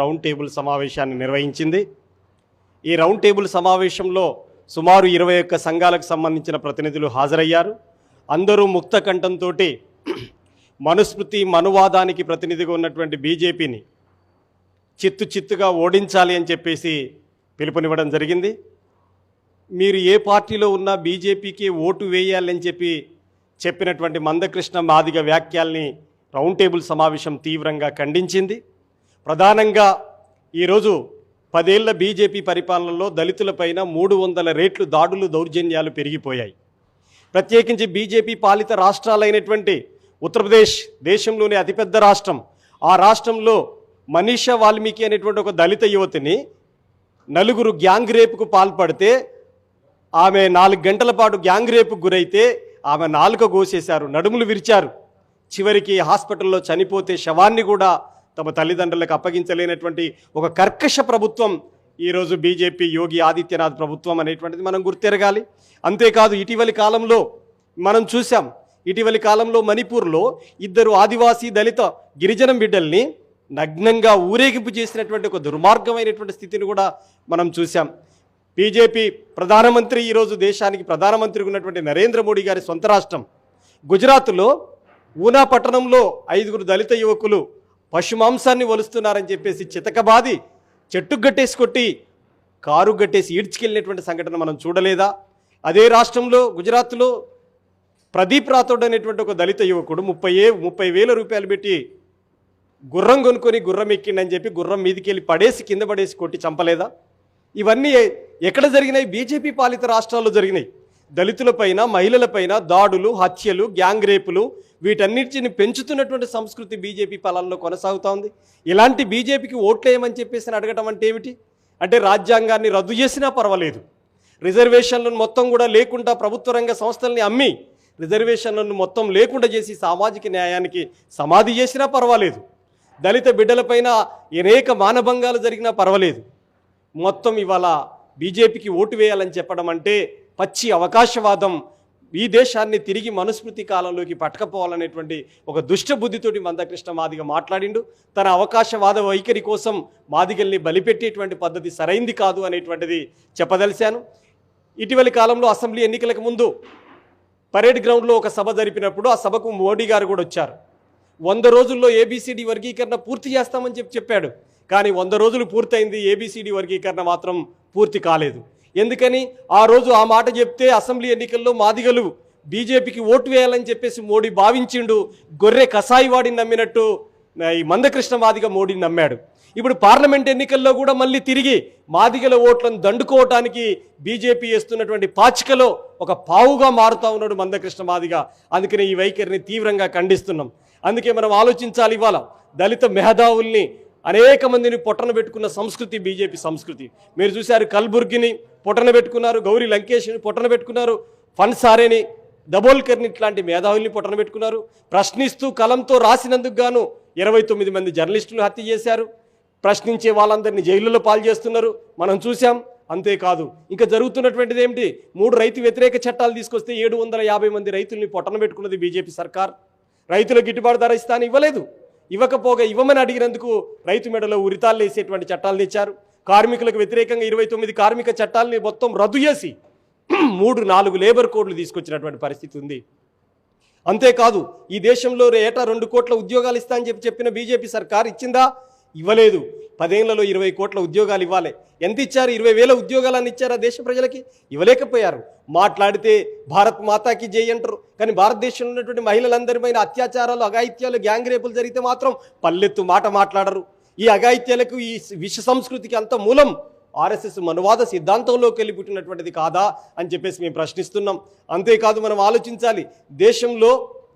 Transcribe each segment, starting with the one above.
Round table సమావేశాన్ని నిర్వహించింది. ఈ రౌండ్ టేబుల్ సమావేశంలో సుమారు ఇరవై ఒక్క సంఘాలకు సంబంధించిన ప్రతినిధులు హాజరయ్యారు. అందరూ ముక్త కంఠంతో మనుస్మృతి మనువాదానికి ప్రతినిధిగా ఉన్నటువంటి బీజేపీని చిత్తు చిత్తుగా ఓడించాలి అని చెప్పేసి పిలుపునివ్వడం జరిగింది. మీరు ఏ పార్టీలో ఉన్నా బీజేపీకి ఓటు వేయాలని చెప్పి చెప్పినటువంటి మందకృష్ణ మాదిగ వ్యాఖ్యల్ని రౌండ్ టేబుల్ సమావేశం తీవ్రంగా ఖండించింది. ప్రధానంగా ఈరోజు పదేళ్ళ బీజేపీ పరిపాలనలో దళితులపైన మూడు వందల రేట్లు దాడులు దౌర్జన్యాలు పెరిగిపోయాయి. ప్రత్యేకించి బీజేపీ పాలిత రాష్ట్రాలైనటువంటి ఉత్తరప్రదేశ్ దేశంలోనే అతిపెద్ద రాష్ట్రం. ఆ రాష్ట్రంలో మనీషా వాల్మీకి అనేటువంటి ఒక దళిత యువతిని నలుగురు గ్యాంగ్ రేపుకు పాల్పడితే ఆమె నాలుగు గంటల పాటు గ్యాంగ్ రేపుకు గురైతే ఆమె నాలుక కోసేశారు నడుములు విరిచారు. చివరికి హాస్పిటల్లో చనిపోతే శవాన్ని కూడా తమ తల్లిదండ్రులకు అప్పగించలేనటువంటి ఒక కర్కశ ప్రభుత్వం ఈరోజు బీజేపీ యోగి ఆదిత్యనాథ్ ప్రభుత్వం అనేటువంటిది మనం గుర్తెరగాలి. అంతేకాదు ఇటీవలి కాలంలో మనం చూసాం ఇటీవలి కాలంలో మణిపూర్లో ఇద్దరు ఆదివాసీ దళిత గిరిజనం బిడ్డల్ని నగ్నంగా ఊరేగింపు చేసినటువంటి ఒక దుర్మార్గమైనటువంటి స్థితిని కూడా మనం చూసాం బీజేపీ ప్రధానమంత్రి ఈరోజు దేశానికి ప్రధానమంత్రి ఉన్నటువంటి నరేంద్ర మోడీ గారి సొంత రాష్ట్రం. గుజరాత్లో ఊనా పట్టణంలో ఐదుగురు దళిత యువకులు పశుమాంసాన్ని వలుస్తున్నారని చెప్పేసి చితకబాది చెట్టు గట్టేసి కొట్టి కారు గట్టేసి ఈడ్చుకెళ్ళినటువంటి సంఘటన మనం చూడలేదా? అదే రాష్ట్రంలో గుజరాత్లో ప్రదీప్ రాథోడ్ అనేటువంటి ఒక దళిత యువకుడు ముప్పై ఏ ముప్పై వేల రూపాయలు పెట్టి గుర్రం కొనుక్కొని గుర్రం ఎక్కిండని చెప్పి గుర్రం మీదికి వెళ్ళి పడేసి కింద పడేసి కొట్టి చంపలేదా? ఇవన్నీ ఎక్కడ జరిగినాయి? బీజేపీ పాలిత రాష్ట్రాల్లో జరిగినాయి. దళితులపైన మహిళలపైన దాడులు హత్యలు గ్యాంగ్ రేపులు వీటన్నిటిని పెంచుతున్నటువంటి సంస్కృతి బీజేపీ పాలనలో కొనసాగుతూ ఉంది. ఇలాంటి బీజేపీకి ఓట్లేయమని చెప్పేసి అడగటం అంటే ఏమిటి? అంటే రాజ్యాంగాన్ని రద్దు చేసినా పర్వాలేదు. రిజర్వేషన్లను మొత్తం కూడా లేకుండా ప్రభుత్వ రంగ సంస్థల్ని అమ్మి రిజర్వేషన్లను మొత్తం లేకుండా చేసి సామాజిక న్యాయానికి సమాధి చేసినా పర్వాలేదు. దళిత బిడ్డలపైన అనేక మానభంగాలు జరిగినా పర్వాలేదు. మొత్తం ఇవాళ బీజేపీకి ఓటు వేయాలని చెప్పడం అంటే పచ్చి అవకాశవాదం ఈ దేశాన్ని తిరిగి మనుస్మృతి కాలంలోకి పట్టకపోవాలనేటువంటి ఒక దుష్టబుద్ధితోటి మందకృష్ణ మాదిగ మాట్లాడిండు. తన అవకాశవాద వైఖరి కోసం మాదిగల్ని బలిపెట్టేటువంటి పద్ధతి సరైంది కాదు అనేటువంటిది చెప్పదలిశాను. ఇటీవలి కాలంలో అసెంబ్లీ ఎన్నికలకు ముందు పరేడ్ గ్రౌండ్లో ఒక సభ జరిపినప్పుడు ఆ సభకు మోడీ గారు కూడా వచ్చారు. వంద రోజుల్లో ఏబిసిడి వర్గీకరణ పూర్తి చేస్తామని చెప్పి చెప్పాడు. కానీ వంద రోజులు పూర్తయింది ఏబిసిడి వర్గీకరణ మాత్రం పూర్తి కాలేదు. ఎందుకని ఆ రోజు ఆ మాట చెప్తే అసెంబ్లీ ఎన్నికల్లో మాదిగలు బీజేపీకి ఓటు వేయాలని చెప్పేసి మోడీ భావించిండు గొర్రె కసాయివాడిని నమ్మినట్టు ఈ మందకృష్ణ మాదిగ మోడీని నమ్మాడు. ఇప్పుడు పార్లమెంట్ ఎన్నికల్లో కూడా మళ్ళీ తిరిగి మాదిగల ఓట్లను దండుకోవటానికి బీజేపీ వేస్తున్నటువంటి పాచికలో ఒక పావుగా మారుతా ఉన్నాడు మందకృష్ణ మాదిగ. అందుకని ఈ వైఖరిని తీవ్రంగా ఖండిస్తున్నాం. అందుకే మనం ఆలోచించాలి ఇవాళ దళిత మెహదావుల్ని అనేక మందిని పొట్టన పెట్టుకున్న సంస్కృతి బీజేపీ సంస్కృతి. మీరు చూశారు కల్బుర్గిని పొట్టన పెట్టుకున్నారు గౌరీ లంకేష్ని పొట్టన పెట్టుకున్నారు ఫన్సారేని దబోల్కర్ని ఇట్లాంటి మేధావుల్ని పొట్టన పెట్టుకున్నారు. ప్రశ్నిస్తూ కలంతో రాసినందుకు గాను ఇరవై తొమ్మిది మంది జర్నలిస్టులు హత్య చేశారు. ప్రశ్నించే వాళ్ళందరినీ జైలులో పాలు చేస్తున్నారు. మనం చూసాం అంతేకాదు. ఇంకా జరుగుతున్నటువంటిది ఏమిటి? మూడు రైతు వ్యతిరేక చట్టాలు తీసుకొస్తే ఏడు వందల యాభై మంది రైతుల్ని పొట్టన పెట్టుకున్నది బీజేపీ సర్కార్. రైతుల గిట్టుబాటు ధర ఇస్తాను ఇవ్వలేదు. ఇవ్వకపోగా ఇవ్వమని అడిగినందుకు రైతు మెడలో ఉరితాళ్ళు వేసేటువంటి చట్టాలు తెచ్చారు. కార్మికులకు వ్యతిరేకంగా ఇరవై తొమ్మిది కార్మిక చట్టాలని మొత్తం రద్దు చేసి మూడు నాలుగు లేబర్ కోడ్లు తీసుకొచ్చినటువంటి పరిస్థితి ఉంది. అంతేకాదు ఈ దేశంలో ఏటా రెండు కోట్ల ఉద్యోగాలు ఇస్తా అని చెప్పి చెప్పిన బీజేపీ సర్కార్ ఇచ్చిందా? ఇవ్వలేదు. పదేళ్ళలో ఇరవై కోట్ల ఉద్యోగాలు ఇవ్వాలి. ఎంత ఇచ్చారు? ఇరవై వేల ఉద్యోగాలను ఇచ్చారా దేశ ప్రజలకి? ఇవ్వలేకపోయారు. మాట్లాడితే భారత్ మాతాకి జై అంటారు. కానీ భారతదేశంలో ఉన్నటువంటి మహిళలందరిపైన అత్యాచారాలు అఘాయిత్యాలు గ్యాంగ్ రేపులు జరిగితే మాత్రం పల్లెత్తు మాట మాట్లాడరు. ఈ అఘాయిత్యాలకు ఈ విష సంస్కృతికి అంత మూలం ఆర్ఎస్ఎస్ మనువాద సిద్ధాంతంలోకి వెళ్ళి పుట్టినటువంటిది కాదా అని చెప్పేసి మేము ప్రశ్నిస్తున్నాం. అంతేకాదు మనం ఆలోచించాలి దేశంలో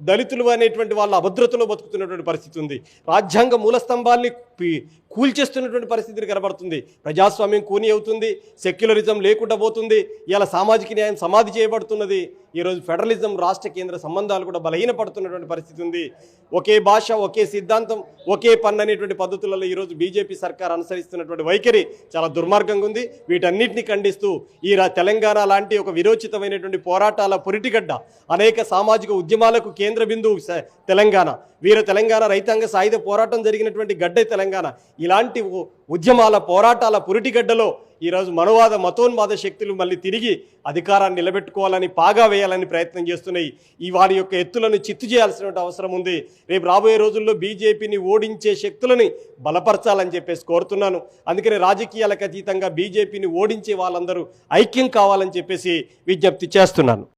దళితులు అనేటువంటి వాళ్ళ అభద్రతలో బతుకుతున్నటువంటి పరిస్థితి ఉంది. రాజ్యాంగ మూల స్తంభాల్ని కూల్చేస్తున్నటువంటి పరిస్థితిని కనబడుతుంది. ప్రజాస్వామ్యం కూని అవుతుంది. సెక్యులరిజం లేకుండా పోతుంది. ఇలా సామాజిక న్యాయం సమాధి చేయబడుతున్నది. ఈరోజు ఫెడరలిజం రాష్ట్ర కేంద్ర సంబంధాలు కూడా బలహీనపడుతున్నటువంటి పరిస్థితి ఉంది. ఒకే భాష ఒకే సిద్ధాంతం ఒకే పన్ను అనేటువంటి పద్ధతులలో ఈరోజు బీజేపీ సర్కార్ అనుసరిస్తున్నటువంటి వైఖరి చాలా దుర్మార్గంగా ఉంది. వీటన్నిటిని ఖండిస్తూ ఈ రా- తెలంగాణ లాంటి ఒక విరోచితమైనటువంటి పోరాటాల పొరిటిగడ్డ అనేక సామాజిక ఉద్యమాలకు కేంద్ర బిందువు తెలంగాణ. వీరు తెలంగాణ రైతాంగ సాయుధ పోరాటం జరిగినటువంటి గడ్డ తెలంగాణ తెలంగాణ ఇలాంటి ఉ- ఉద్యమాల పోరాటాల పురిటిగడ్డలో ఈరోజు మనోవాద మతోన్మాద శక్తులు మళ్ళీ తిరిగి అధికారాన్ని నిలబెట్టుకోవాలని పాగా వేయాలని ప్రయత్నం చేస్తున్నాయి. ఈ వారి యొక్క ఎత్తులను చిత్తు చేయాల్సిన అవసరం ఉంది. రేపు రాబోయే రోజుల్లో బీజేపీని ఓడించే శక్తులని బలపరచాలని చెప్పేసి కోరుతున్నాను. అందుకని రాజకీయాలకు అతీతంగా బీజేపీని ఓడించే వాళ్ళందరూ ఐక్యం కావాలని చెప్పేసి విజ్ఞప్తి చేస్తున్నాను.